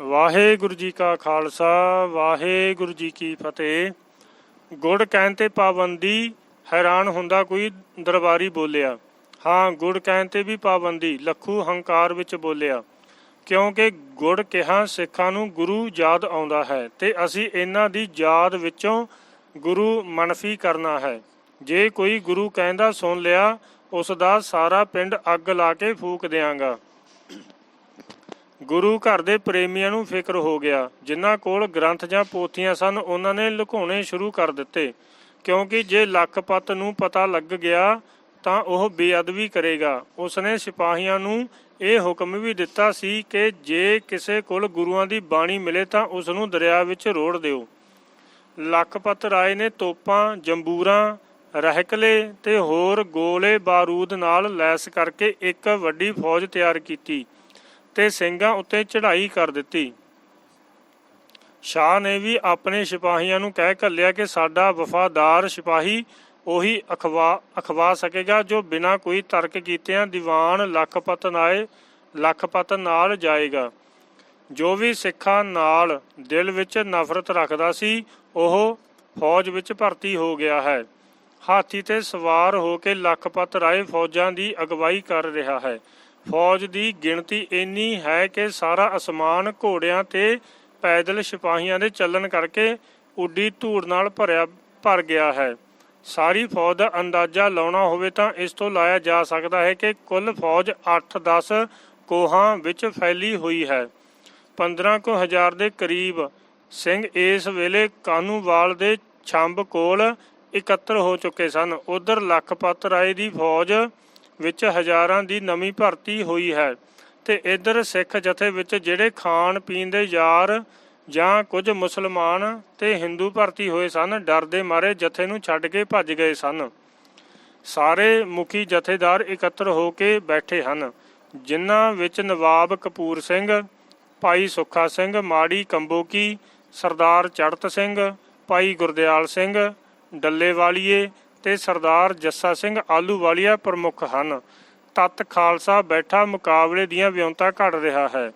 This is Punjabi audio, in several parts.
ਵਾਹਿਗੁਰੂ ਜੀ ਕਾ ਖਾਲਸਾ, ਵਾਹਿਗੁਰੂ ਜੀ ਕੀ ਫਤਿਹ। ਗੁੜ ਕਹਿਣ ਤੇ ਪਾਬੰਦੀ, ਹੈਰਾਨ ਹੁੰਦਾ ਕੋਈ ਦਰਬਾਰੀ ਬੋਲਿਆ। ਹਾਂ, ਗੁੜ ਕਹਿਣ ਤੇ ਵੀ ਪਾਬੰਦੀ, ਲੱਖੂ ਹੰਕਾਰ ਵਿੱਚ ਬੋਲਿਆ। ਕਿਉਂਕਿ ਗੁੜ ਕਿਹਾ ਸਿੱਖਾਂ ਨੂੰ ਗੁਰੂ ਯਾਦ ਆਉਂਦਾ ਹੈ ਤੇ ਅਸੀਂ ਇਹਨਾਂ ਦੀ ਯਾਦ ਵਿੱਚੋਂ ਗੁਰੂ ਮਨਫੀ ਕਰਨਾ ਹੈ। ਜੇ ਕੋਈ ਗੁਰੂ ਕਹਿੰਦਾ ਸੁਣ ਲਿਆ ਉਸ ਦਾ ਸਾਰਾ ਪਿੰਡ ਅੱਗ ਲਾ ਕੇ ਫੂਕ ਦਿਆਂਗਾ। ਗੁਰੂ ਘਰ ਦੇ ਪ੍ਰੇਮੀਆਂ ਨੂੰ ਫਿਕਰ ਹੋ ਗਿਆ, ਜਿਨ੍ਹਾਂ ਕੋਲ ਗ੍ਰੰਥ ਜਾਂ ਪੋਥੀਆਂ ਸਨ, ਉਹਨਾਂ ਨੇ ਲੁਕਾਉਣੇ ਸ਼ੁਰੂ ਕਰ ਦਿੱਤੇ। ਕਿਉਂਕਿ ਜੇ ਲੱਖਪਤ ਨੂੰ ਪਤਾ ਲੱਗ ਗਿਆ, ਤਾਂ ਉਹ ਬੇਅਦਬੀ ਕਰੇਗਾ। ਉਸਨੇ ਸਿਪਾਹੀਆਂ ਨੂੰ ਇਹ ਹੁਕਮ ਵੀ ਦਿੱਤਾ ਸੀ ਕਿ ਜੇ ਕਿਸੇ ਕੋਲ ਗੁਰੂਆਂ ਦੀ ਬਾਣੀ ਮਿਲੇ, ਤਾਂ ਉਸ ਨੂੰ ਦਰਿਆ ਵਿੱਚ ਰੋੜ ਦਿਓ। ਲੱਖਪਤ ਰਾਏ ਨੇ ਤੋਪਾਂ, ਜੰਬੂਰਾਂ, ਰਹਿਕਲੇ ਤੇ ਹੋਰ ਗੋਲੇ ਬਾਰੂਦ ਨਾਲ ਲੈਸ ਕਰਕੇ ਇੱਕ ਵੱਡੀ ਫੌਜ ਤਿਆਰ ਕੀਤੀ। ਤੇ ਸਿੰਘਾਂ ਉੱਤੇ ਚੜ੍ਹਾਈ ਕਰ ਦਿੱਤੀ। ਸ਼ਾਹ ਨੇ ਵੀ ਆਪਣੇ ਸਿਪਾਹੀਆਂ ਨੂੰ ਕਹਿ ਘੱਲਿਆ ਕਿ ਸਾਡਾ ਵਫਾਦਾਰ ਸਿਪਾਹੀ ਉਹੀ ਅਖਵਾ ਅਖਵਾ ਸਕੇਗਾ ਜੋ ਬਿਨਾਂ ਕੋਈ ਤਰਕ ਕੀਤਿਆਂ ਦੀਵਾਨ ਲਖਪਤ ਨਾਏ, ਲਖਪਤ ਨਾਲ ਜਾਏਗਾ। ਜੋ ਵੀ ਸਿੱਖਾਂ ਨਾਲ ਦਿਲ ਵਿੱਚ ਨਫ਼ਰਤ ਰੱਖਦਾ ਸੀ, ਉਹ ਫੌਜ ਵਿੱਚ ਭਰਤੀ ਹੋ ਗਿਆ ਹੈ। ਹਾਥੀ ਤੇ ਸਵਾਰ ਹੋ ਕੇ ਲੱਖਪਤ ਰਾਏ ਫੌਜਾਂ ਦੀ ਅਗਵਾਈ ਕਰ ਰਿਹਾ ਹੈ। ਫੌਜ ਦੀ ਗਿਣਤੀ ਇੰਨੀ ਹੈ ਕਿ ਸਾਰਾ ਅਸਮਾਨ ਘੋੜਿਆਂ ਤੇ ਪੈਦਲ ਸਿਪਾਹੀਆਂ ਦੇ ਚੱਲਣ ਕਰਕੇ ਉੱਡੀ ਧੂੜ ਨਾਲ ਭਰਿਆ, ਭਰ ਗਿਆ ਹੈ। ਸਾਰੀ ਫੌਜ ਦਾ ਅੰਦਾਜ਼ਾ ਲਾਉਣਾ ਹੋਵੇ ਤਾਂ ਇਸ ਤੋਂ ਲਾਇਆ ਜਾ ਸਕਦਾ ਹੈ ਕਿ ਕੁੱਲ ਫੌਜ 8-10 ਕੋਹਾਂ ਵਿੱਚ ਫੈਲੀ ਹੋਈ ਹੈ। 15 ਕੁ ਹਜ਼ਾਰ ਦੇ ਕਰੀਬ ਸਿੰਘ ਇਸ ਵੇਲੇ ਕਾਨੂੰਵਾਲ ਦੇ ਛੰਬ ਕੋਲ ਇਕੱਤਰ ਹੋ ਚੁੱਕੇ ਸਨ। ਉਧਰ ਲੱਖਪਤ ਰਾਏ ਦੀ ਫੌਜ ਵਿੱਚ ਹਜ਼ਾਰਾਂ ਦੀ ਨਵੀਂ ਭਰਤੀ ਹੋਈ ਹੈ ਤੇ ਇਧਰ ਸਿੱਖ ਜਥੇ ਵਿੱਚ ਜਿਹੜੇ ਖਾਣ ਪੀਣ ਦੇ ਯਾਰ ਜਾਂ ਕੁਝ ਮੁਸਲਮਾਨ ਤੇ ਹਿੰਦੂ ਭਰਤੀ ਹੋਏ ਸਨ, ਡਰ ਦੇ ਮਾਰੇ ਜਥੇ ਨੂੰ ਛੱਡ ਕੇ ਭੱਜ ਗਏ ਸਨ। ਸਾਰੇ ਮੁਖੀ ਜਥੇਦਾਰ ਇਕੱਤਰ ਹੋ ਕੇ ਬੈਠੇ ਹਨ, ਜਿਨ੍ਹਾਂ ਵਿੱਚ ਨਵਾਬ ਕਪੂਰ ਸਿੰਘ, ਭਾਈ ਸੁੱਖਾ ਸਿੰਘ, ਮਾੜੀ ਕੰਬੋਕੀ, ਸਰਦਾਰ ਚੜਤ ਸਿੰਘ, ਭਾਈ ਗੁਰਦਿਆਲ ਸਿੰਘ, ਡੱਲੇਵਾਲੀਏ ਤੇ ਸਰਦਾਰ ਜੱਸਾ ਸਿੰਘ ਆਲੂਵਾਲੀਆ ਪ੍ਰਮੁੱਖ ਹਨ। ਤਤ ਖਾਲਸਾ ਬੈਠਾ ਮੁਕਾਬਲੇ ਦੀਆਂ ਵਿਉਂਤਾਂ ਘੜ ਰਿਹਾ ਹੈ।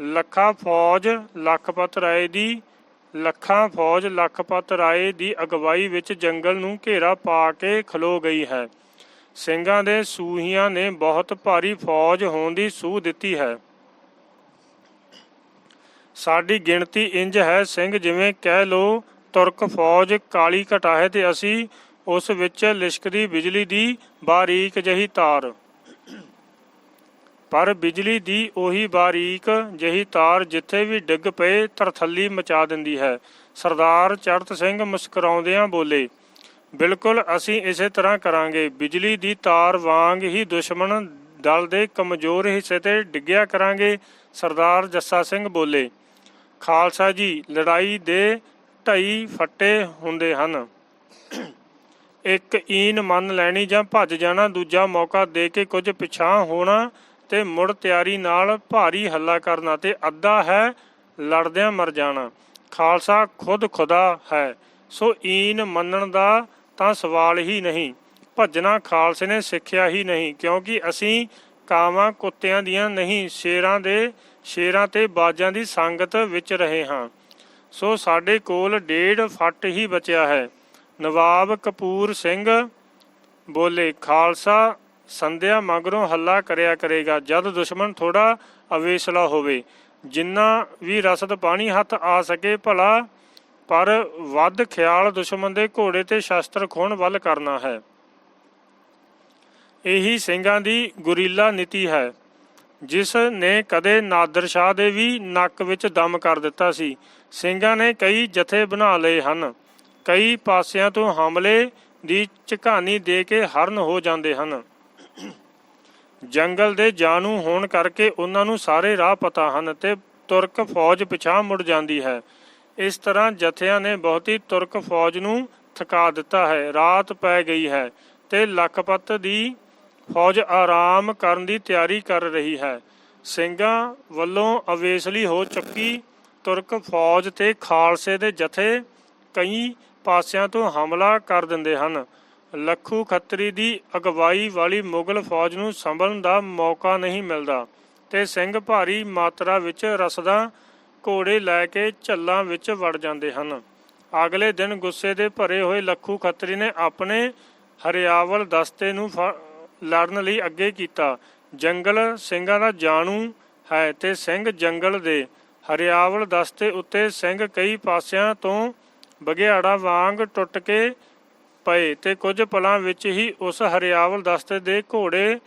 ਲੱਖਾ ਫੌਜ ਲੱਖਪਤ ਰਾਏ ਦੀ, ਲੱਖਾਂ ਫੌਜ ਲੱਖਪਤ ਰਾਏ ਦੀ ਅਗਵਾਈ ਵਿੱਚ ਜੰਗਲ ਨੂੰ ਘੇਰਾ ਪਾ ਕੇ ਖਲੋ ਗਈ ਹੈ। ਸਿੰਘਾਂ ਦੇ ਸੂਹੀਆਂ ਨੇ ਬਹੁਤ ਭਾਰੀ ਫੌਜ ਹੋਣ ਦੀ ਸੂਹ ਦਿੱਤੀ ਹੈ। ਸਾਡੀ ਗਿਣਤੀ ਇੰਜ ਹੈ, ਸਿੰਘ ਜਿਵੇਂ ਕਹਿ ਲੋ ਤੁਰਕ ਫੌਜ ਕਾਲੀ ਘਟਾ ਹੈ ਤੇ ਅਸੀਂ ਉਸ ਵਿੱਚ ਲਿਸ਼ਕਦੀ ਬਿਜਲੀ ਦੀ ਬਾਰੀਕ ਜਹੀ ਤਾਰ। ਪਰ ਬਿਜਲੀ ਦੀ ਉਹੀ ਬਾਰੀਕ ਜਹੀ ਤਾਰ ਜਿੱਥੇ ਵੀ ਡਿੱਗ ਪਏ, ਤਰਥੱਲੀ ਮਚਾ ਦਿੰਦੀ ਹੈ। ਸਰਦਾਰ ਚੜਤ ਸਿੰਘ ਮੁਸਕਰਾਉਂਦਿਆਂ ਬੋਲੇ, ਬਿਲਕੁਲ ਅਸੀਂ ਇਸੇ ਤਰ੍ਹਾਂ ਕਰਾਂਗੇ। ਬਿਜਲੀ ਦੀ ਤਾਰ ਵਾਂਗ ਹੀ ਦੁਸ਼ਮਣ ਦਲ ਦੇ ਕਮਜ਼ੋਰ ਹਿੱਸੇ ਤੇ ਡਿੱਗਿਆ ਕਰਾਂਗੇ। ਸਰਦਾਰ ਜੱਸਾ ਸਿੰਘ ਬੋਲੇ, ਖਾਲਸਾ ਜੀ, ਲੜਾਈ ਦੇ ਢਈ ਫੱਟੇ ਹੁੰਦੇ ਹਨ। ਇੱਕ ਈਨ ਮੰਨ ਲੈਣੀ ਜਾਂ ਭੱਜ ਜਾਣਾ, ਦੂਜਾ ਮੌਕਾ ਦੇ ਕੇ ਕੁਝ ਪਿਛਾਂ ਹੋਣਾ ਤੇ ਮੁੜ ਤਿਆਰੀ ਨਾਲ ਭਾਰੀ ਹੱਲਾ ਕਰਨਾ ਤੇ ਅੱਧਾ ਹੈ ਲੜਦਿਆਂ ਮਰ ਜਾਣਾ। ਖਾਲਸਾ ਖੁਦ ਖੁਦਾ ਹੈ। ਸੋ ਈਨ ਮੰਨਣ ਦਾ ਤਾਂ ਸਵਾਲ ਹੀ ਨਹੀਂ। ਭੱਜਣਾ ਖਾਲਸੇ ਨੇ ਸਿੱਖਿਆ ਹੀ ਨਹੀਂ, ਕਿਉਂਕਿ ਅਸੀਂ ਕਾਵਾਂ ਕੁੱਤਿਆਂ ਦੀਆਂ ਨਹੀਂ, ਸ਼ੇਰਾਂ ਦੇ ਸ਼ੇਰਾਂ ਤੇ ਬਾਜਾਂ ਦੀ ਸੰਗਤ ਵਿੱਚ ਰਹੇ ਹਾਂ। ਸੋ ਸਾਡੇ ਕੋਲ ਡੇਢ ਫੱਟ ਹੀ ਬਚਿਆ ਹੈ। ਨਵਾਬ ਕਪੂਰ ਸਿੰਘ ਬੋਲੇ, ਖਾਲਸਾ, ਸੰਧਿਆ ਮਗਰੋਂ ਹੱਲਾ ਕਰਿਆ ਕਰੇਗਾ। ਜਦ ਦੁਸ਼ਮਣ ਥੋੜਾ ਅਵੇਸਲਾ ਹੋਵੇ, ਜਿੰਨਾ ਵੀ ਰਸਦ ਪਾਣੀ ਹੱਥ ਆ ਸਕੇ ਭਲਾ, ਪਰ ਵੱਧ ਖਿਆਲ ਦੁਸ਼ਮਣ ਦੇ ਘੋੜੇ ਤੇ ਸ਼ਸਤਰ ਖੋਣ ਵੱਲ ਕਰਨਾ ਹੈ। ਇਹੀ ਸਿੰਘਾਂ ਦੀ ਗੁਰੀਲਾ ਨੀਤੀ ਹੈ, ਜਿਸ ਨੇ ਕਦੇ ਨਾਦਰ ਸ਼ਾਹ ਦੇ ਵੀ ਨੱਕ ਵਿੱਚ ਦਮ ਕਰ ਦਿੱਤਾ ਸੀ। ਸਿੰਘਾਂ ਨੇ ਕਈ ਜਥੇ ਬਣਾ ਲਏ ਹਨ। ਕਈ ਪਾਸਿਆਂ ਤੋਂ ਹਮਲੇ ਦੀ ਝਕਾਨੀ ਦੇ ਕੇ ਹਰਨ ਹੋ ਜਾਂਦੇ ਹਨ। ਜੰਗਲ ਦੇ ਜਾਣੂ ਹੋਣ ਕਰਕੇ ਉਹਨਾਂ ਨੂੰ ਸਾਰੇ ਰਾਹ ਪਤਾ ਹਨ ਤੇ ਤੁਰਕ ਫੌਜ ਪਿਛਾਂ ਮੁੜ ਜਾਂਦੀ ਹੈ। ਇਸ ਤਰ੍ਹਾਂ ਜਥਿਆਂ ਨੇ ਬਹੁਤੀ ਤੁਰਕ ਫੌਜ ਨੂੰ ਥਕਾ ਦਿੱਤਾ ਹੈ। ਰਾਤ ਪੈ ਗਈ ਹੈ ਤੇ ਲਖਪਤ ਦੀ ਫੌਜ ਆਰਾਮ ਕਰਨ ਦੀ ਤਿਆਰੀ ਕਰ ਰਹੀ ਹੈ। ਸਿੰਘਾਂ ਵੱਲੋਂ ਅਵੇਸਲੀ ਹੋ ਚੁੱਕੀ ਤੁਰਕ ਫੌਜ ਤੇ ਖਾਲਸੇ ਦੇ ਜਥੇ ਕਈ ਪਾਸਿਆਂ ਤੋਂ ਹਮਲਾ ਕਰ ਦਿੰਦੇ ਹਨ। ਲੱਖੂ ਖੱਤਰੀ ਦੀ ਅਗਵਾਈ ਵਾਲੀ ਮੁਗਲ ਫੌਜ ਨੂੰ ਸੰਭਲਣ ਦਾ ਮੌਕਾ ਨਹੀਂ ਮਿਲਦਾ ਤੇ ਸਿੰਘ ਭਾਰੀ ਮਾਤਰਾ ਵਿੱਚ ਰਸਦਾਂ ਘੋੜੇ ਲੈ ਕੇ ਝੱਲਾਂ ਵਿੱਚ ਵੜ ਜਾਂਦੇ ਹਨ। ਅਗਲੇ ਦਿਨ ਗੁੱਸੇ ਦੇ ਭਰੇ ਹੋਏ ਲੱਖੂ ਖੱਤਰੀ ਨੇ ਆਪਣੇ ਹਰਿਆਵਲ ਦਸਤੇ ਨੂੰ ਫ- ਲੜਨ ਲਈ ਅੱਗੇ ਕੀਤਾ। ਜੰਗਲ ਸਿੰਘਾਂ ਦਾ ਜਾਣੂ ਹੈ ਤੇ ਸਿੰਘ ਜੰਗਲ ਦੇ ਹਰਿਆਵਲ ਦਸਤੇ ਉੱਤੇ ਸਿੰਘ ਕਈ ਪਾਸਿਆਂ ਤੋਂ ਬਗਿਆੜਾ ਵਾਂਗ ਟੁੱਟ ਕੇ ਪਏ ਤੇ ਕੁਝ ਪਲਾਂ ਵਿੱਚ ਹੀ ਉਸ ਹਰਿਆਵਲ ਦਸਤੇ ਦੇ ਘੋੜੇ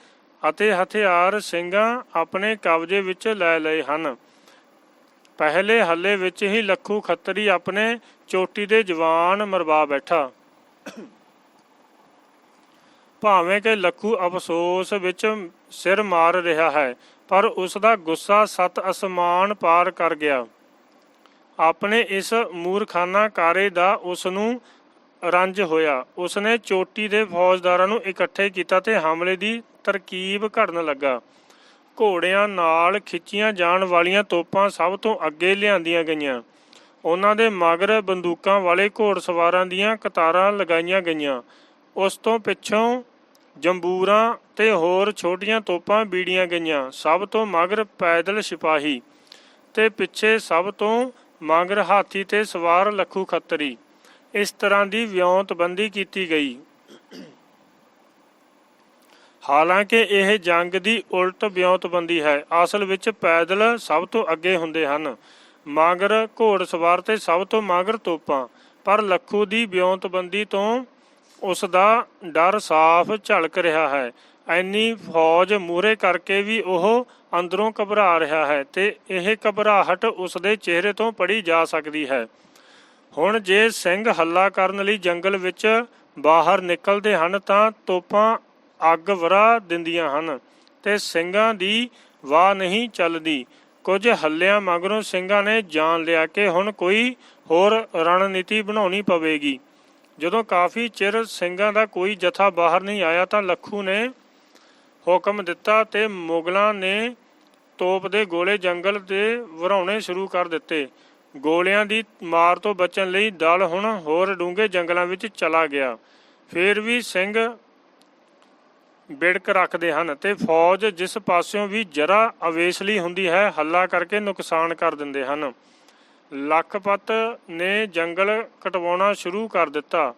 ਅਤੇ ਹਥਿਆਰ ਸਿੰਘਾਂ ਆਪਣੇ ਕਬਜ਼ੇ ਵਿੱਚ ਲੈ ਲਏ ਹਨ। ਪਹਿਲੇ ਹੱਲੇ ਵਿੱਚ ਹੀ ਲੱਖੂ ਖੱਤਰੀ ਆਪਣੇ ਚੋਟੀ ਦੇ ਜਵਾਨ ਮਰਵਾ ਬੈਠਾ। ਭਾਵੇਂ ਕਿ ਲੱਖੂ ਅਫਸੋਸ ਵਿੱਚ ਸਿਰ ਮਾਰ ਰਿਹਾ ਹੈ, ਪਰ ਉਸ ਦਾ ਗੁੱਸਾ ਸਤ ਅਸਮਾਨ ਪਾਰ ਕਰ ਗਿਆ। ਆਪਣੇ ਇਸ ਮੂਰਖਾਨਾ ਕਾਰੇ ਦਾ ਉਸ ਨੂੰ ਰੰਜ ਹੋਇਆ। ਉਸਨੇ ਚੋਟੀ ਦੇ ਫੌਜਦਾਰਾਂ ਨੂੰ ਇਕੱਠੇ ਕੀਤਾ ਤੇ ਹਮਲੇ ਦੀ ਤਰਕੀਬ ਘੜਨ ਲੱਗਾ। ਘੋੜਿਆਂ ਨਾਲ ਖਿੱਚੀਆਂ ਜਾਣ ਵਾਲੀਆਂ ਤੋਪਾਂ ਸਭ ਤੋਂ ਅੱਗੇ ਲਿਆਂਦੀਆਂ ਗਈਆਂ। ਉਹਨਾਂ ਦੇ ਮਗਰ ਬੰਦੂਕਾਂ ਵਾਲੇ ਘੋੜਸਵਾਰਾਂ ਦੀਆਂ ਕਤਾਰਾਂ ਲਗਾਈਆਂ ਗਈਆਂ। ਉਸ ਤੋਂ ਪਿੱਛੋਂ ਜੰਬੂਰਾਂ ਤੇ ਹੋਰ ਛੋਟੀਆਂ ਤੋਪਾਂ ਬੀੜੀਆਂ ਗਈਆਂ। ਸਭ ਤੋਂ ਮਗਰ ਪੈਦਲ ਸਿਪਾਹੀ ਤੇ ਪਿੱਛੇ ਸਭ ਤੋਂ ਮਗਰ ਹਾਥੀ ਤੇ ਸਵਾਰ ਲੱਖੂ ਖੱਤਰੀ। ਇਸ ਤਰ੍ਹਾਂ ਦੀ ਵਿਉਂਤਬੰਦੀ ਕੀਤੀ ਗਈ। ਹਾਲਾਂਕਿ ਇਹ ਜੰਗ ਦੀ ਉਲਟ ਵਿਉਂਤਬੰਦੀ ਹੈ। ਅਸਲ ਵਿੱਚ ਪੈਦਲ ਸਭ ਤੋਂ ਅੱਗੇ ਹੁੰਦੇ ਹਨ। ਮਗਰ ਘੋੜਸਵਾਰ ਤੇ ਸਭ ਤੋਂ ਮਗਰ ਤੋਪਾਂ। ਪਰ ਲੱਖੂ ਦੀ ਵਿਉਂਤਬੰਦੀ ਤੋਂ ਉਸ ਦਾ ਡਰ ਸਾਫ਼ ਝਲਕ ਰਿਹਾ ਹੈ। ਐਨੀ ਫੌਜ ਮੂਰੇ ਕਰਕੇ ਵੀ ਉਹ ਅੰਦਰੋਂ ਘਬਰਾ ਰਿਹਾ ਹੈ ਤੇ ਇਹ ਘਬਰਾਹਟ ਉਸ ਦੇ ਚਿਹਰੇ ਤੋਂ ਪੜੀ ਜਾ ਸਕਦੀ ਹੈ। ਹੁਣ ਜੇ ਸਿੰਘ ਹੱਲਾ ਕਰਨ ਲਈ ਜੰਗਲ ਵਿੱਚ ਬਾਹਰ ਨਿਕਲਦੇ ਹਨ ਤਾਂ ਤੋਪਾਂ ਅੱਗ ਵਰਾ ਦਿੰਦੀਆਂ ਹਨ ਤੇ ਸਿੰਘਾਂ ਦੀ ਵਾਹ ਨਹੀਂ ਚੱਲਦੀ। ਕੁਝ ਹੱਲਿਆਂ ਮਗਰੋਂ ਸਿੰਘਾਂ ਨੇ ਜਾਣ ਲਿਆ ਕਿ ਹੁਣ ਕੋਈ ਹੋਰ ਰਣਨੀਤੀ ਬਣਾਉਣੀ ਪਵੇਗੀ। ਜਦੋਂ ਕਾਫੀ ਚਿਰ ਸਿੰਘਾਂ ਦਾ ਕੋਈ ਜਥਾ ਬਾਹਰ ਨਹੀਂ ਆਇਆ ਤਾਂ ਲੱਖੂ ਨੇ ਹੁਕਮ ਦਿੱਤਾ ਤੇ ਮੁਗਲਾਂ ਨੇ ਤੋਪ ਦੇ ਗੋਲੇ ਜੰਗਲ ਦੇ ਵਰਾਉਣੇ ਸ਼ੁਰੂ ਕਰ ਦਿੱਤੇ। ਗੋਲਿਆਂ ਦੀ ਮਾਰ ਤੋਂ ਬਚਣ ਲਈ ਦਲ ਹੁਣ ਹੋਰ ਡੂੰਘੇ ਜੰਗਲਾਂ ਵਿੱਚ ਚਲਾ ਗਿਆ। ਫਿਰ ਵੀ ਸਿੰਘ ਬਿੜਕ ਰੱਖਦੇ ਹਨ ਤੇ ਫੌਜ ਜਿਸ ਪਾਸਿਓਂ ਵੀ ਜਰਾ ਅਵੇਸਲੀ ਹੁੰਦੀ ਹੈ, ਹੱਲਾ ਕਰਕੇ ਨੁਕਸਾਨ ਕਰ ਦਿੰਦੇ ਹਨ। ਲੱਖਪਤ ਨੇ ਜੰਗਲ ਕਟਵਾਉਣਾ ਸ਼ੁਰੂ ਕਰ ਦਿੱਤਾ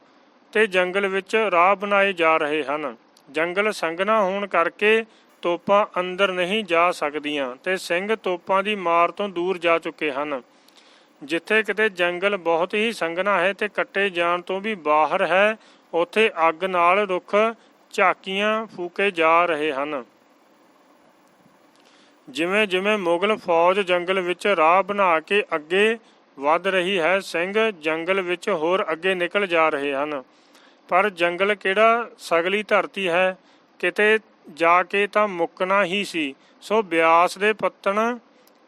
ਤੇ ਜੰਗਲ ਵਿੱਚ ਰਾਹ ਬਣਾਏ ਜਾ ਰਹੇ ਹਨ। ਜੰਗਲ ਸੰਘਣਾ ਹੋਣ ਕਰਕੇ ਤੋਪਾਂ ਅੰਦਰ ਨਹੀਂ ਜਾ ਸਕਦੀਆਂ ਤੇ ਸਿੰਘ ਤੋਪਾਂ ਦੀ ਮਾਰ ਤੋਂ ਦੂਰ ਜਾ ਚੁੱਕੇ ਹਨ। ਜਿੱਥੇ ਕਿਤੇ ਜੰਗਲ ਬਹੁਤ ਹੀ ਸੰਘਣਾ ਹੈ ਤੇ ਕੱਟੇ ਜਾਣ ਤੋਂ ਵੀ ਬਾਹਰ ਹੈ, ਉੱਥੇ ਅੱਗ ਨਾਲ ਰੁੱਖ ਝਾਕੀਆਂ ਫੂਕੇ ਜਾ ਰਹੇ ਹਨ। ਜਿਵੇਂ ਜਿਵੇਂ ਮੁਗਲ ਫੌਜ ਜੰਗਲ ਵਿੱਚ ਰਾਹ ਬਣਾ ਕੇ ਅੱਗੇ ਵੱਧ ਰਹੀ ਹੈ, ਸਿੰਘ ਜੰਗਲ ਵਿੱਚ ਹੋਰ ਅੱਗੇ ਨਿਕਲ ਜਾ ਰਹੇ ਹਨ। ਪਰ ਜੰਗਲ ਕਿਹੜਾ ਸਗਲੀ ਧਰਤੀ ਹੈ? ਕਿਤੇ ਜਾ ਕੇ ਤਾਂ ਮੁੱਕਣਾ ਹੀ ਸੀ। ਸੋ ਬਿਆਸ ਦੇ ਪੱਤਣ,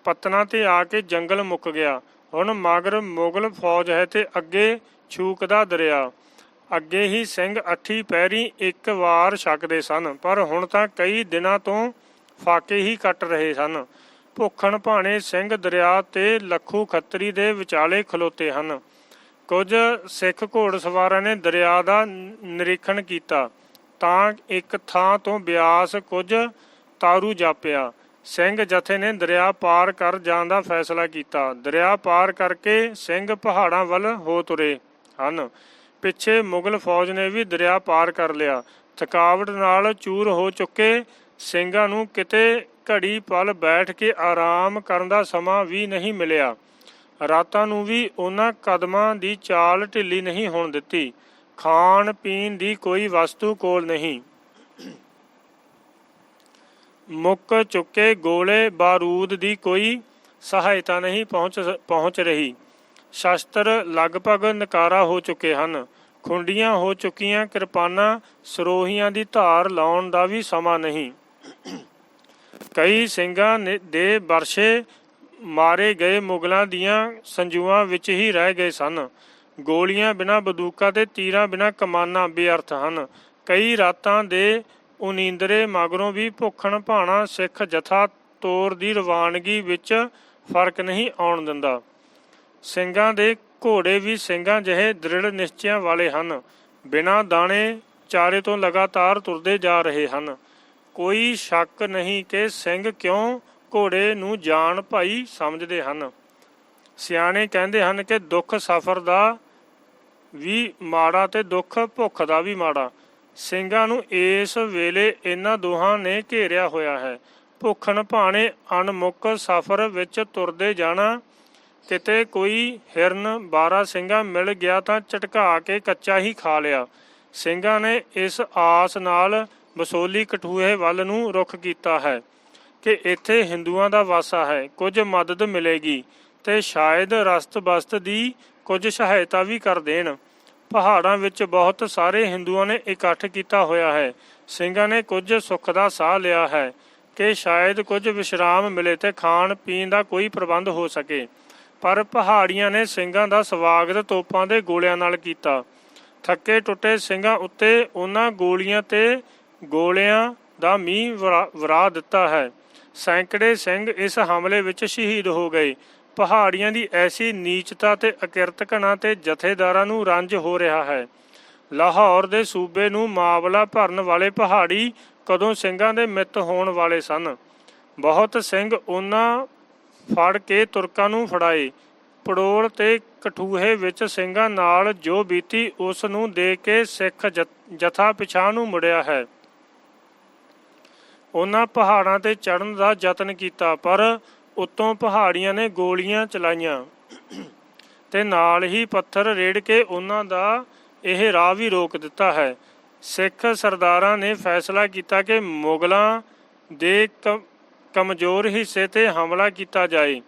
ਪੱਤਨਾਂ ਤੇ ਆ ਕੇ ਜੰਗਲ ਮੁੱਕ ਗਿਆ। ਹੁਣ ਮਗਰ ਮੁਗਲ ਫੌਜ ਹੈ ਤੇ ਅੱਗੇ ਛੂਕਦਾ ਦਰਿਆ। ਅੱਗੇ ਹੀ ਸਿੰਘ ਅੱਠੀ ਪੈਰੀ ਇੱਕ ਵਾਰ ਛਕਦੇ ਸਨ, ਪਰ ਹੁਣ ਤਾਂ ਕਈ ਦਿਨਾਂ ਤੋਂ ਫਾਕੇ ਹੀ ਕੱਟ ਰਹੇ ਸਨ। ਭੁੱਖਣ ਭਾਣੇ ਸਿੰਘ ਦਰਿਆ ਤੇ ਲੱਖੂ ਖੱਤਰੀ ਦੇ ਵਿਚਾਲੇ ਖਲੋਤੇ ਹਨ। ਕੁਝ ਸਿੱਖ ਘੋੜਸਵਾਰਾਂ ਨੇ ਦਰਿਆ ਦਾ ਨਿਰੀਖਣ ਕੀਤਾ ਤਾਂ ਇੱਕ ਥਾਂ ਤੋਂ ਬਿਆਸ ਕੁਝ ਤਾਰੂ ਜਾਪਿਆ। ਸਿੰਘ ਜਥੇ ਨੇ ਦਰਿਆ ਪਾਰ ਕਰ ਜਾਣ ਦਾ ਫੈਸਲਾ ਕੀਤਾ। ਦਰਿਆ ਪਾਰ ਕਰਕੇ ਸਿੰਘ ਪਹਾੜਾਂ ਵੱਲ ਹੋ ਤੁਰੇ ਹਨ। ਪਿੱਛੇ ਮੁਗਲ ਫੌਜ ਨੇ ਵੀ ਦਰਿਆ ਪਾਰ ਕਰ ਲਿਆ। ਥਕਾਵਟ ਨਾਲ ਚੂਰ ਹੋ ਚੁੱਕੇ ਸਿੰਘਾਂ ਨੂੰ ਕਿਤੇ ਘੜੀ ਪਲ ਬੈਠ ਕੇ ਆਰਾਮ ਕਰਨ ਦਾ ਸਮਾਂ ਵੀ ਨਹੀਂ ਮਿਲਿਆ। ਰਾਤਾਂ ਨੂੰ ਵੀ ਉਹਨਾਂ ਕਦਮਾਂ ਦੀ ਚਾਲ ਢਿੱਲੀ ਨਹੀਂ ਹੋਣ ਦਿੱਤੀ। ਖਾਣ ਪੀਣ ਦੀ ਕੋਈ ਵਸਤੂ ਕੋਲ ਨਹੀਂ। ਮੁੱਕ ਚੁੱਕੇ ਗੋਲੇ ਬਾਰੂਦ ਦੀ ਕੋਈ ਸਹਾਇਤਾ ਨਹੀਂ ਪਹੁੰਚ ਪਹੁੰਚ ਰਹੀ। ਸ਼ਸਤਰ ਲਗਭਗ ਨਕਾਰਾ ਹੋ ਚੁੱਕੇ ਹਨ। ਖੁੰਡੀਆਂ ਹੋ ਚੁੱਕੀਆਂ, ਕਿਰਪਾਨਾਂ, ਸਰੋਹੀਆਂ ਦੀ ਧਾਰ ਲਾਉਣ ਦਾ ਵੀ ਸਮਾਂ ਨਹੀਂ। ਕਈ ਸਿੰਘਾਂ ਨੇ- ਦੇ ਵਰਸ਼ੇ ਮਾਰੇ ਗਏ ਮੁਗਲਾਂ ਦੀਆਂ ਸੰਜੂਆਂ ਵਿੱਚ ਹੀ ਰਹਿ ਗਏ ਸਨ। ਗੋਲੀਆਂ ਬਿਨਾ ਬੰਦੂਕਾਂ ਤੇ ਤੀਰਾਂ ਬਿਨਾ ਕਮਾਨਾਂ ਬੇਅਰਥ ਹਨ। ਕਈ ਰਾਤਾਂ ਦੇ ਉਨੀਂਦਰੇ ਮਗਰੋਂ ਵੀ ਭੁੱਖਣ ਭਾਣਾ ਸਿੱਖ ਜਥਾ ਤੋਰ ਦੀ ਰਵਾਨਗੀ ਵਿੱਚ ਫ਼ਰਕ ਨਹੀਂ ਆਉਣ ਦਿੰਦਾ। ਸਿੰਘਾਂ ਦੇ ਘੋੜੇ ਵੀ ਸਿੰਘਾਂ ਜਿਹੇ ਦ੍ਰਿੜ ਨਿਸ਼ਚਿਆਂ ਵਾਲੇ ਹਨ। ਬਿਨਾਂ ਦਾਣੇ ਚਾਰੇ ਤੋਂ ਲਗਾਤਾਰ ਤੁਰਦੇ ਜਾ ਰਹੇ ਹਨ। ਕੋਈ ਸ਼ੱਕ ਨਹੀਂ ਕਿ ਸਿੰਘ ਕਿਉਂ ਘੋੜੇ ਨੂੰ ਜਾਨ ਭਾਈ ਸਮਝਦੇ ਹਨ। ਸਿਆਣੇ ਕਹਿੰਦੇ ਹਨ ਕਿ ਦੁੱਖ ਸਫਰ ਦਾ ਵੀ ਮਾੜਾ ਤੇ ਦੁੱਖ ਭੁੱਖ ਦਾ ਵੀ ਮਾੜਾ। ਸਿੰਘਾਂ ਨੂੰ ਇਸ ਵੇਲੇ ਇਹਨਾਂ ਦੋਹਾਂ ਨੇ ਘੇਰਿਆ ਹੋਇਆ ਹੈ। ਭੁੱਖਣ ਭਾਣੇ ਅਨਮੁੱਕ ਸਫਰ ਵਿੱਚ ਤੁਰਦੇ ਜਾਣਾ, ਕਿਤੇ ਕੋਈ ਹਿਰਨ 12 ਸਿੰਘਾਂ ਮਿਲ ਗਿਆ ਤਾਂ ਝਟਕਾ ਕੇ ਕੱਚਾ ਹੀ ਖਾ ਲਿਆ। ਸਿੰਘਾਂ ਨੇ ਇਸ ਆਸ ਨਾਲ ਬਸੋਲੀ ਕਠੂਏ ਵੱਲ ਨੂੰ ਰੁਖ ਕੀਤਾ ਹੈ। ਕਿ ਇੱਥੇ ਹਿੰਦੂਆਂ ਦਾ ਵਾਸਾ ਹੈ, ਕੁਝ ਮਦਦ ਮਿਲੇਗੀ ਤੇ ਸ਼ਾਇਦ ਰਸਤ ਬਸਤ ਦੀ ਕੁਝ ਸਹਾਇਤਾ ਵੀ ਕਰ ਦੇਣ। ਪਹਾੜਾਂ ਵਿੱਚ ਬਹੁਤ ਸਾਰੇ ਹਿੰਦੂਆਂ ਨੇ ਇਕੱਠ ਕੀਤਾ ਹੋਇਆ ਹੈ। ਸਿੰਘਾਂ ਨੇ ਕੁਝ ਸੁੱਖ ਦਾ ਸਾਹ ਲਿਆ ਹੈ ਕਿ ਸ਼ਾਇਦ ਕੁਝ ਵਿਸ਼ਰਾਮ ਮਿਲੇ ਤੇ ਖਾਣ ਪੀਣ ਦਾ ਕੋਈ ਪ੍ਰਬੰਧ ਹੋ ਸਕੇ। ਪਰ ਪਹਾੜੀਆਂ ਨੇ ਸਿੰਘਾਂ ਦਾ ਸਵਾਗਤ ਤੋਪਾਂ ਦੇ ਗੋਲਿਆਂ ਨਾਲ ਕੀਤਾ। ਥੱਕੇ ਟੁੱਟੇ ਸਿੰਘਾਂ ਉੱਤੇ ਉਹਨਾਂ ਗੋਲੀਆਂ ਤੇ ਗੋਲਿਆਂ ਦਾ ਮੀਂਹ ਵਰਾ- ਵਰਾ ਦਿੱਤਾ ਹੈ। ਸੈਂਕੜੇ ਸਿੰਘ ਇਸ ਹਮਲੇ ਵਿੱਚ ਸ਼ਹੀਦ ਹੋ ਗਏ। ਪਹਾੜੀਆਂ ਦੀ ਐਸੀ ਨੀਚਤਾ ਤੇ ਅਕਿਰਤ ਘਣਾ ਤੇ ਜਥੇਦਾਰਾਂ ਨੂੰ ਰੰਜ ਹੋ ਰਿਹਾ ਹੈ। ਲਾਹੌਰ ਦੇ ਸੂਬੇ ਨੂੰ ਮਾਵਲਾ ਭਰਨ ਵਾਲੇ ਪਹਾੜੀ ਕਦੋਂ ਸਿੰਘਾਂ ਦੇ ਮਿੱਤ ਹੋਣ ਵਾਲੇ ਸਨ? ਬਹੁਤ ਸਿੰਘ ਉਹਨਾਂ ਫੜ ਕੇ ਤੁਰਕਾਂ ਨੂੰ ਫੜਾਏ। ਪੜੋਲ ਤੇ ਕਠੂਹੇ ਵਿੱਚ ਸਿੰਘਾਂ ਨਾਲ ਜੋ ਬੀਤੀ ਉਸ ਨੂੰ ਦੇ ਕੇ ਸਿੱਖ ਜਥ- ਜਥਾ ਪਿਛਾਂ ਨੂੰ ਮੁੜਿਆ ਹੈ। ਉਹਨਾਂ ਪਹਾੜਾਂ ਤੇ ਚੜਨ ਦਾ ਯਤਨ ਕੀਤਾ, ਪਰ ਉੱਤੋਂ ਪਹਾੜੀਆਂ ਨੇ ਗੋਲੀਆਂ ਚਲਾਈਆਂ ਤੇ ਨਾਲ ਹੀ ਪੱਥਰ ਰੇੜ ਕੇ ਉਹਨਾਂ ਦਾ ਇਹ ਰਾਹ ਵੀ ਰੋਕ ਦਿੱਤਾ ਹੈ। ਸਿੱਖ ਸਰਦਾਰਾਂ ਨੇ ਫੈਸਲਾ ਕੀਤਾ ਕਿ ਮੁਗਲਾਂ ਦੇ ਕਮਜ਼ੋਰ ਹਿੱਸੇ ਤੇ ਹਮਲਾ ਕੀਤਾ ਜਾਏ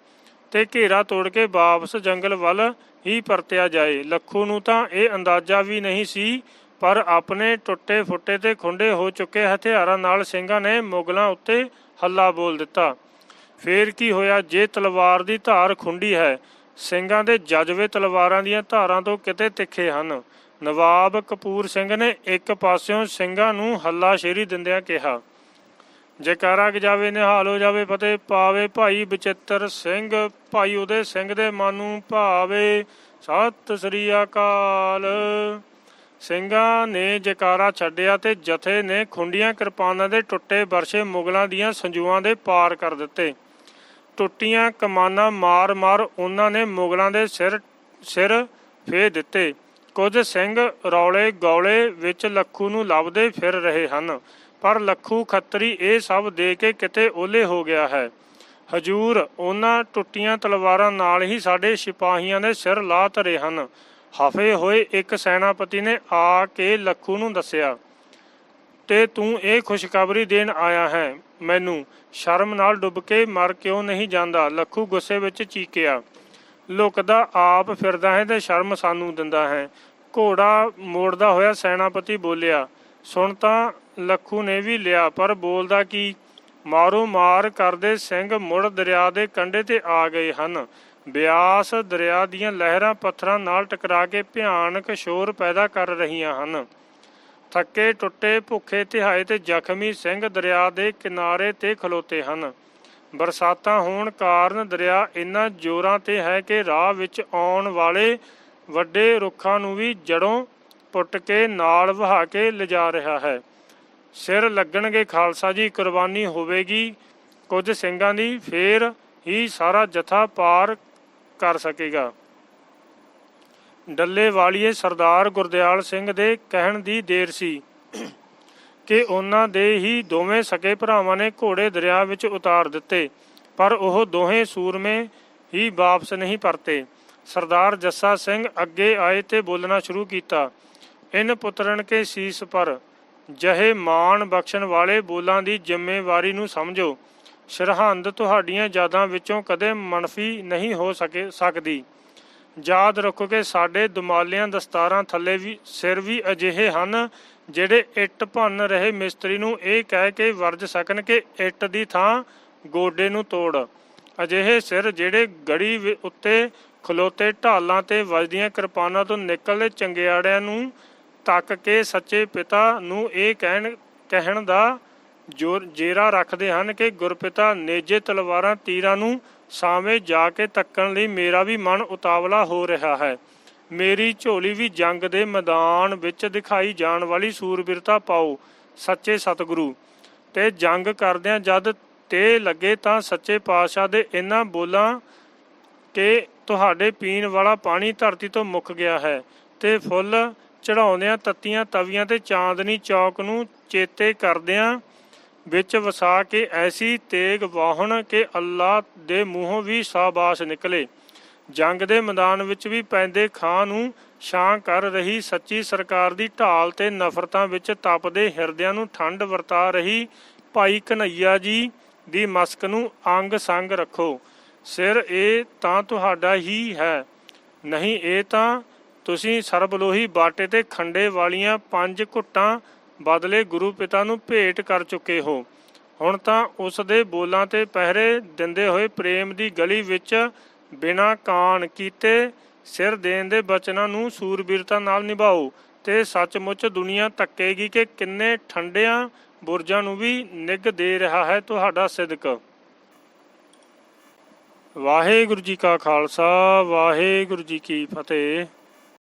ਤੇ ਘੇਰਾ ਤੋੜ ਕੇ ਵਾਪਸ ਜੰਗਲ ਵੱਲ ਹੀ ਪਰਤਿਆ ਜਾਏ। ਲੱਖੂ ਨੂੰ ਤਾਂ ਇਹ ਅੰਦਾਜ਼ਾ ਵੀ ਨਹੀਂ ਸੀ ਪਰ ਆਪਣੇ ਟੁੱਟੇ ਫੁੱਟੇ ਤੇ ਖੁੰਡੇ ਹੋ ਚੁੱਕੇ ਹਥਿਆਰਾਂ ਨਾਲ ਸਿੰਘਾਂ ਨੇ ਮੁਗਲਾਂ ਉੱਤੇ ਹੱਲਾ ਬੋਲ ਦਿੱਤਾ। ਫੇਰ ਕੀ ਹੋਇਆ? ਜੇ ਤਲਵਾਰ ਦੀ ਧਾਰ ਖੁੰਡੀ ਹੈ, ਸਿੰਘਾਂ ਦੇ ਜਜ਼ਬੇ ਤਲਵਾਰਾਂ ਦੀਆਂ ਧਾਰਾਂ ਤੋਂ ਕਿਤੇ ਤਿੱਖੇ ਹਨ। ਨਵਾਬ ਕਪੂਰ ਸਿੰਘ ਨੇ ਇੱਕ ਪਾਸਿਓਂ ਸਿੰਘਾਂ ਨੂੰ ਹੱਲਾ ਸ਼ੇਰੀ ਦਿੰਦਿਆਂ ਕਿਹਾ, ਜੈਕਾਰਾ ਗਜਾਵੇ ਨਿਹਾਲ ਹੋ ਜਾਵੇ ਫਤਿਹ, ਪਾਵੇ ਭਾਈ ਬਚਿੱਤਰ ਸਿੰਘ, ਭਾਈ ਉਹਦੇ ਸਿੰਘ ਦੇ ਮਨ ਨੂੰ ਭਾਵੇ। ਸਤਿ ਸ੍ਰੀ ਅਕਾਲ। ਸਿੰਘਾਂ ਨੇ ਜਕਾਰਾ ਛੱਡਿਆ ਤੇ ਜਥੇ ਨੇ ਖੁੰਡੀਆਂ ਕਿਰਪਾਨਾਂ ਦੇ ਟੁੱਟੇ ਵਰਸ਼ੇ ਮੁਗਲਾਂ ਦੀਆਂ ਸੰਜੂਆਂ ਦੇ ਪਾਰ ਕਰ ਦਿੱਤੇ। ਟੁੱਟੀਆਂ ਕਮਾਨਾਂ ਮਾਰ-ਮਾਰ ਉਹਨਾਂ ਨੇ ਮੁਗਲਾਂ ਦੇ ਸਿਰ ਸਿਰ ਫੇ ਦਿੱਤੇ। ਕੁਝ ਸਿੰਘ ਰੌਲੇ ਗੌਲੇ ਵਿੱਚ ਲੱਖੂ ਨੂੰ ਲੱਭਦੇ ਫਿਰ ਰਹੇ ਹਨ, ਪਰ ਲੱਖੂ ਖੱਤਰੀ ਇਹ ਸਭ ਦੇ ਕੇ ਕਿਤੇ ਓਲੇ ਹੋ ਗਿਆ ਹੈ। ਹਜੂਰ ਉਹਨਾਂ ਟੁੱਟੀਆਂ ਤਲਵਾਰਾਂ ਨਾਲ ਹੀ ਸਾਡੇ ਸਿਪਾਹੀਆਂ ਦੇ ਸਿਰ ਲਾ ਧਰੇ ਹਨ। ਹਫੇ ਹੋਏ ਇੱਕ ਸੈਨਾਪਤੀ ਨੇ ਆ ਕੇ ਲੱਖੂ ਨੂੰ ਦੱਸਿਆ, ਤੇ ਤੂੰ ਇਹ ਖੁਸ਼ਖਬਰੀ ਦੇਣ ਆਇਆ ਹੈ? ਮੈਨੂੰ ਸ਼ਰਮ ਨਾਲ ਡੁੱਬ ਕੇ ਮਰ ਕਿਉਂ ਨਹੀਂ ਜਾਂਦਾ? ਲੱਖੂ ਗੁੱਸੇ ਵਿੱਚ ਚੀਕਿਆ, ਲੁਕਦਾ ਆਪ ਫਿਰਦਾ ਹੈ ਤੇ ਸ਼ਰਮ ਸਾਨੂੰ ਦਿੰਦਾ ਹੈ। ਘੋੜਾ ਮੋੜਦਾ ਹੋਇਆ ਸੈਨਾਪਤੀ ਬੋਲਿਆ, ਸੁਣ ਤਾਂ ਲੱਖੂ ਨੇ ਵੀ ਲਿਆ, ਪਰ ਬੋਲਦਾ ਕਿ? ਮਾਰੋ ਮਾਰ ਕਰਦੇ ਸਿੰਘ ਮੁੜ ਦਰਿਆ ਦੇ ਕੰਢੇ ਤੇ ਆ ਗਏ ਹਨ। ਬਿਆਸ ਦਰਿਆ ਦੀਆਂ ਲਹਿਰਾਂ ਪੱਥਰਾਂ ਨਾਲ ਟਕਰਾ ਕੇ ਭਿਆਨਕ ਸ਼ੋਰ ਪੈਦਾ ਕਰ ਰਹੀਆਂ ਹਨ। ਥੱਕੇ, ਟੁੱਟੇ, ਭੁੱਖੇ, ਤਿਹਾਏ ਤੇ ਜ਼ਖਮੀ ਸਿੰਘ ਦਰਿਆ ਦੇ ਕਿਨਾਰੇ ਤੇ ਖਲੋਤੇ ਹਨ। ਬਰਸਾਤਾਂ ਹੋਣ ਕਾਰਨ ਦਰਿਆ ਇੰਨਾ ਜ਼ੋਰਾਂ ਤੇ ਹੈ ਕਿ ਰਾਹ ਵਿੱਚ ਆਉਣ ਵਾਲੇ ਵੱਡੇ ਰੁੱਖਾਂ ਨੂੰ ਵੀ ਜੜੋਂ ਪੁੱਟ ਕੇ ਨਾਲ ਵਹਾ ਕੇ ਲਿਜਾ ਰਿਹਾ ਹੈ। ਸਿਰ ਲੱਗਣਗੇ, ਖਾਲਸਾ ਜੀ, ਕੁਰਬਾਨੀ ਹੋਵੇਗੀ। ਕੁਝ ਸਿੰਘਾਂ ਦੀ ਫੇਰ ਹੀ ਸਾਰਾ ਜਥਾ ਪਾਰ ਕਰ ਸਕੇਗਾ। ਡੱਲੇ ਵਾਲੀਏ ਸਰਦਾਰ ਗੁਰਦਿਆਲ ਸਿੰਘ ਦੇ ਕਹਿਣ ਦੀ ਦੇਰ ਸੀ ਕਿ ਉਹਨਾਂ ਦੇ ਹੀ ਦੋਵੇਂ ਸਕੇ ਭਰਾਵਾਂ ਨੇ ਘੋੜੇ ਦਰਿਆ ਵਿੱਚ ਉਤਾਰ ਦਿੱਤੇ, ਪਰ ਉਹ ਦੋਹੇ ਸੂਰਮੇ ਹੀ ਵਾਪਸ ਨਹੀਂ ਪਰਤੇ। ਸਰਦਾਰ ਜੱਸਾ ਸਿੰਘ ਅੱਗੇ ਆਏ ਤੇ ਬੋਲਣਾ ਸ਼ੁਰੂ ਕੀਤਾ, ਇਨ ਪੁੱਤਰਨ ਕੇ ਸੀਸ ਪਰ, ਜਹੇ ਮਾਣ ਬਖਸ਼ਣ ਵਾਲੇ ਬੋਲਾਂ ਦੀ ਜ਼ਿੰਮੇਵਾਰੀ ਨੂੰ ਸਮਝੋ। ਸਰਹੰਦ ਤੁਹਾਡੀਆਂ ਯਾਦਾਂ ਵਿੱਚੋਂ ਕਦੇ ਮਨਫੀ ਨਹੀਂ ਹੋ ਸਕੇ, ਸਕਦੀ। ਯਾਦ ਰੱਖੋ ਕਿ ਸਾਡੇ ਦੁਮਾਲਿਆਂ ਦਸਤਾਰਾਂ ਥੱਲੇ ਵੀ, ਸਿਰ ਵੀ ਅਜਿਹੇ ਹਨ, ਜਿਹੜੇ ਇੱਟ ਭੰਨ ਰਹੇ ਮਿਸਤਰੀ ਨੂੰ ਇਹ ਕਹਿ ਕੇ ਵਰਜ ਸਕਣ ਕਿ ਇੱਟ ਦੀ ਥਾਂ ਗੋਡੇ ਨੂੰ ਤੋੜ। ਅਜਿਹੇ ਸਿਰ ਜਿਹੜੇ ਗੜੀ ਉੱਤੇ ਖਲੋਤੇ ਢਾਲਾਂ ਤੇ ਵੱਜਦੀਆਂ ਕਿਰਪਾਨਾਂ ਤੋਂ ਨਿਕਲਦੇ ਚੰਗਿਆੜਿਆਂ ਨੂੰ ਤੱਕ ਕੇ ਸੱਚੇ ਪਿਤਾ ਨੂੰ ਇਹ ਕਹਿਣ ਕਹਿਣ ਦਾ ਜੋਰ ਜੇਰਾ ਰੱਖਦੇ ਹਨ ਕਿ ਗੁਰਪਿਤਾ ਨੇਜੇ ਤਲਵਾਰਾਂ ਤੀਰਾਂ ਨੂੰ ਸਾਵੇਂ ਜਾ ਕੇ ਤੱਕਣ ਲਈ ਮੇਰਾ ਵੀ ਮਨ ਉਤਾਵਲਾ ਹੋ ਰਿਹਾ ਹੈ। ਮੇਰੀ ਝੋਲੀ ਵੀ ਜੰਗ ਦੇ ਮੈਦਾਨ ਵਿੱਚ ਦਿਖਾਈ ਜਾਣ ਵਾਲੀ ਸੂਰਬੀਰਤਾ ਪਾਓ, ਸੱਚੇ ਸਤਿਗੁਰੂ। ਤੇ ਜੰਗ ਕਰਦਿਆਂ ਜਦ ਤੇ ਲੱਗੇ ਤਾਂ ਸੱਚੇ ਪਾਤਸ਼ਾਹ ਦੇ ਇਹਨਾਂ ਬੋਲਾਂ ਕਿ ਤੁਹਾਡੇ ਪੀਣ ਵਾਲਾ ਪਾਣੀ ਧਰਤੀ ਤੋਂ ਮੁੱਕ ਗਿਆ ਹੈ ਤੇ ਫੁੱਲ ਚੜਾਉਂਦਿਆਂ ਤੱਤੀਆਂ ਤਵੀਆਂ ਤੇ ਚਾਂਦਨੀ ਚੌਕ ਨੂੰ ਚੇਤੇ ਕਰਦਿਆਂ ਵਿੱਚ ਵਸਾ ਕੇ ਐਸੀ ਤੇਗ ਵਾਹਣ ਕਿ ਅੱਲਾ ਦੇ ਮੂੰਹੋਂ ਵੀ ਸਾਬਾਸ ਨਿਕਲੇ। ਜੰਗ ਦੇ ਮੈਦਾਨ ਵਿੱਚ ਵੀ ਪੈਂਦੇ ਖਾਂ ਨੂੰ ਛਾਂ ਕਰ ਰਹੀ ਸੱਚੀ ਸਰਕਾਰ ਦੀ ਢਾਲ ਤੇ ਨਫ਼ਰਤਾਂ ਵਿੱਚ ਤਪਦੇ ਹਿਰਦਿਆਂ ਨੂੰ ਠੰਡ ਵਰਤਾ ਰਹੀ ਭਾਈ ਕਨਈਆ ਜੀ ਦੀ ਮਸਕ ਨੂੰ ਅੰਗ ਸੰਗ ਰੱਖੋ। ਸਿਰ ਇਹ ਤਾਂ ਤੁਹਾਡਾ ਹੀ ਹੈ, ਨਹੀਂ ਇਹ ਤਾਂ ਤੁਸੀਂ ਸਰਬਲੋਹੀ ਬਾਟੇ ਤੇ ਖੰਡੇ ਵਾਲੀਆਂ ਪੰਜ ਘੁੱਟਾਂ ਬਦਲੇ ਗੁਰੂ ਪਿਤਾ ਨੂੰ ਭੇਟ ਕਰ ਚੁੱਕੇ ਹੋ। ਹੁਣ ਤਾਂ ਉਸ ਦੇ ਬੋਲਾਂ ਤੇ ਪਹਿਰੇ ਦਿੰਦੇ ਹੋਏ ਪ੍ਰੇਮ ਦੀ ਗਲੀ ਵਿੱਚ ਬਿਨਾਂ ਕਾਣ ਕੀਤੇ ਸਿਰ ਦੇਣ ਦੇ ਬਚਨਾਂ ਨੂੰ ਸੂਰਬੀਰਤਾ ਨਾਲ ਨਿਭਾਓ ਤੇ ਸੱਚਮੁੱਚ ਦੁਨੀਆ ਤੱਕੇਗੀ ਕਿ ਕਿੰਨੇ ਠੰਡਿਆਂ ਬੁਰਜਾਂ ਨੂੰ ਵੀ ਨਿੱਘ ਦੇ ਰਿਹਾ ਹੈ ਤੁਹਾਡਾ ਸਿਦਕ ਵਾਹਿਗੁਰੂ ਜੀ ਕਾ ਖਾਲਸਾ, ਵਾਹਿਗੁਰੂ ਜੀ ਕੀ ਫਤਿਹ।